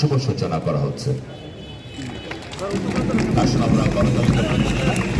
শুভ সূচনা করা হচ্ছে। আসুন আমরা করতালিতে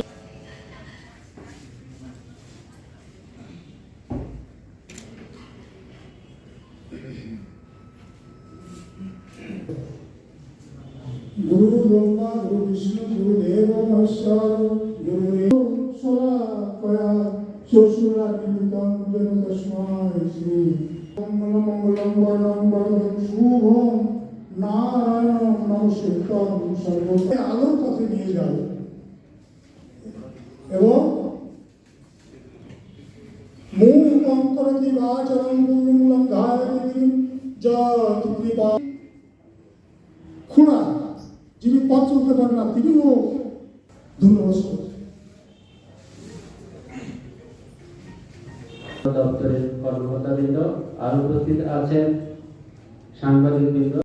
গুরু ব্রহ্মা গুরু বিষ্ণু গুরু দেব মহেশ্বর গুরু শ্রী মঙ্গল মঙ্গলম বরং বরং শুভম নারায়ণম নমস্কৃতম নিয়ে যাও এবং মূল অন্তরতি বাচরণ পূর্ণমূলম ধারণী যা খুড়া যিনি পথ চলতে না তিনিও করছেন দপ্তরের কর্মকর্তাবৃন্দ আর উপস্থিত আছেন সাংবাদিকবৃন্দ।